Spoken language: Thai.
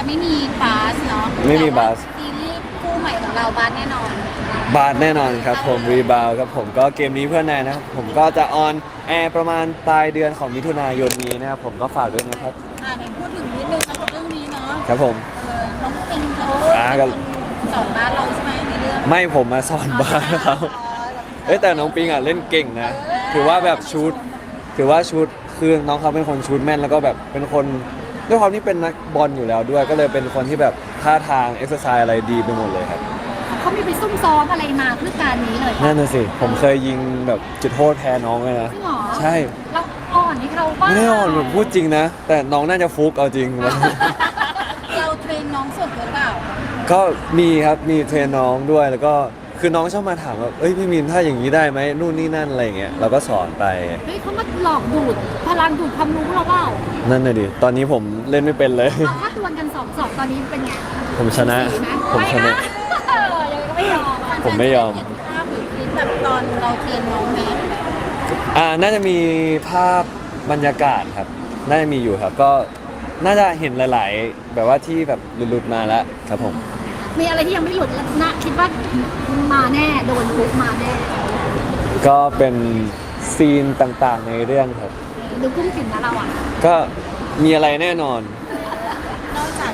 จะไม่มีบาสเนาะไม่มีบาสแต่ว่ซีรีส์คู่ใหม่ของเราบาสแน่นอน บาสแน่นอนครับผมรีบาวครับผมก็เกมนี้เพื่อนนายนะครับผมก็จะออนแอร์ประมาณปลายเดือนของมิถุนายนนี้นะครับผมก็ฝากด้วยนะครับอ่าในพูดถึงนิดนึงสำหรับเรื่องนี้เนาะครับผม เออน้องปิงเขาอ่าก็ สอนบาสเราใช่ไหมในเรื่องไม่ผมมาสอนบาสเขาเอ้ยแต่น้องปิงอะเล่นเก่งนะ ถือว่าแบบชุด ถือว่าชุดคือน้องเขาเป็นคนชุดแม่นแล้วก็แบบเป็นคน ด้วยความที่เป็นนักบอลอยู่แล้วด้วย ก็เลยเป็นคนที่แบบท่าทางเอ็กซ์ไซส์อะไรดีไปหมดเลยครับเขามีไปซุ่มซ้อมอะไรมาเพื่อการนี้เลยนั่นน่ะสิผมเคยยิงแบบจุดโทษแพ้น้องเลยนะจริงเหรอใช่เราอ่อนให้เขาบ้างไม่ได้อ่อนผมพูดจริงนะ แต่น้องน่าจะฟุกเอาจริง เราเทรนน้องส่วนตัวหรือเปล่า ก็มีครับมีเทรนน้องด้วยแล้วก็ คือน้องชอบมาถามว่าเอ้ยพี่มินถ้าอย่างนี้ได้ไหมนู่นนี่นั่นอะไรอย่างเงี้ยเราก็สอนไป เฮ้ยเขามาหลอกดูดพลังดูดความรู้เราเปล่านั่นน่ะดิ ตอนนี้ผมเล่นไม่เป็นเลย เอาถ้าดวลกันสองสองตอนนี้เป็นไงผมชนะ สีไหมผมชนะ เออยังไม่ยอมอะผมไม่ยอม เห็นภาพหรือคลิปแบบตอนเราเทรนน้องไหมอ่า น่าจะมีภาพบรรยากาศครับ น่าจะมีอยู่ครับ ก็น่าจะเห็นหลาย ๆ แบบว่าที่แบบหลุดๆมาแล้วครับผม มีอะไรที่ยังไม่หลุดนะคิดว่ามาแน่โดนลุกมาแน่ก็เป็นซีนต่างๆในเรื่องครับดูกุ้งกินนะเราอะก็มีอะไรแน่นอน นอกจาก